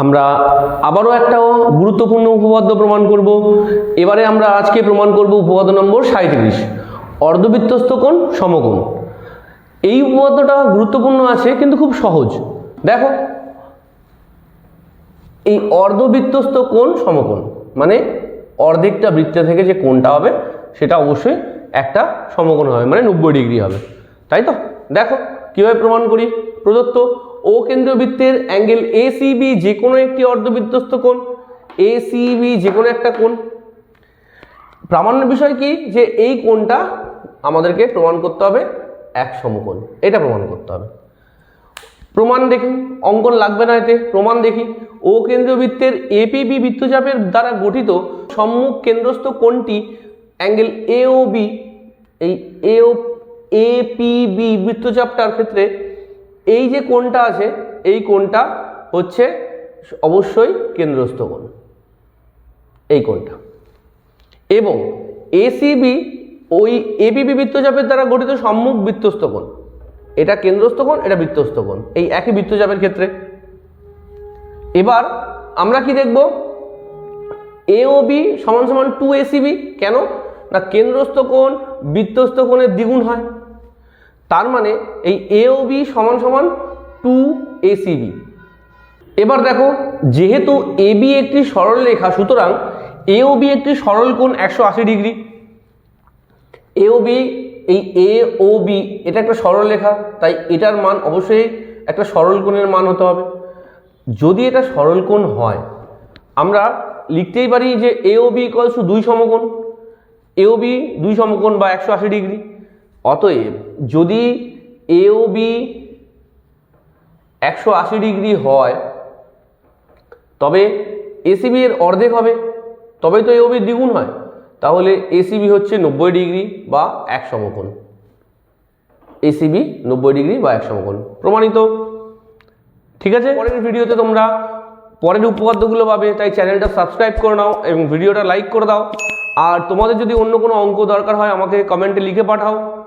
আমরা আবারও একটা গুরুত্বপূর্ণ উপপাদ্য প্রমাণ করব। এবারে আমরা আজকে প্রমাণ করব উপপাদ্য নম্বর সাঁত্রিশ অর্ধবৃত্তস্থ কোণ সমকোণ। এই উপপাদ্যটা গুরুত্বপূর্ণ আছে, কিন্তু খুব সহজ। দেখো, এই অর্ধবৃত্তস্থ কোণ সমকোণ মানে অর্ধেকটা বৃত্ত থেকে যে কোণটা হবে, সেটা অবশ্যই একটা সমকোণ হবে মানে নব্বই ডিগ্রি হবে। তাই তো? দেখো, কীভাবে প্রমাণ করি? প্রদত্ত ও কেন্দ্রীয় বৃত্তের অ্যাঙ্গেল এ বি যে কোনো একটি অর্ধবৃত্তস্থ কোণ। এ বি যে কোনো একটা কোণ। প্রামাণ্য বিষয় কি? যে এই কোণটা আমাদেরকে প্রমাণ করতে হবে এক সমকোণ। এটা প্রমাণ করতে হবে। প্রমাণ দেখি। অঙ্কন লাগবে না এতে। প্রমাণ দেখি। ও কেন্দ্রীয় বৃত্তের এপিবি বৃত্তচাপের দ্বারা গঠিত সম্মুখ কেন্দ্রস্থ কোণটি অ্যাঙ্গেল এ ও বি এই এ ও এপিবি বৃত্তচাপটার ক্ষেত্রে এই যে কোণটা আছে, এই কোণটা হচ্ছে অবশ্যই কেন্দ্রস্থ কোণ। এই কোণটা। এবং এসিবি ওই এবিবি বৃত্তচাপের দ্বারা গঠিত সম্মুখ বৃত্তস্থ কোণ। এটা কেন্দ্রস্থ কোণ, এটা বৃত্তস্থ কোণ। এই একই বৃত্তচাপের ক্ষেত্রে। এবার আমরা কি দেখব? এওবি সমান সমান টু এসিবি কেন? না কেন্দ্রস্থ কোণ, বৃত্তস্থ কোণের দ্বিগুণ হয়। তার মানে এই এ ও বি সমান সমান টু এসিবি এবার দেখো, যেহেতু এ বি একটি সরল রেখা, সুতরাং এ ও বি একটি সরল কোণ একশো আশি ডিগ্রি। এ ও বি এই এ ও বি এটা একটা সরল রেখা, তাই এটার মান অবশ্যই একটা সরল কোণের মান হতে হবে। যদি এটা সরল কোণ হয়, আমরা লিখতেই পারি যে এ ও বি ইকলস দুই সমকোণ। এ ও বি দুই সমকোণ বা একশো আশি ডিগ্রি। অতএব যদি এ ও বি একশো আশি ডিগ্রি হয়, তবে এসিবি এর অর্ধেক হবে। তবেই তো এওবি দ্বিগুণ হয়। তাহলে এসিবি হচ্ছে নব্বই ডিগ্রি বা এক সমকোণ। এসিবি নব্বই ডিগ্রি বা এক সমকোণ। প্রমাণিত। ঠিক আছে? পরের ভিডিওতে তোমরা পরের উপপাদ্যগুলো পাবে। তাই চ্যানেলটা সাবস্ক্রাইব করে নাও এবং ভিডিওটা লাইক করে দাও। আর তোমাদের যদি অন্য কোনো অঙ্ক দরকার হয়, আমাকে কমেন্টে লিখে পাঠাও।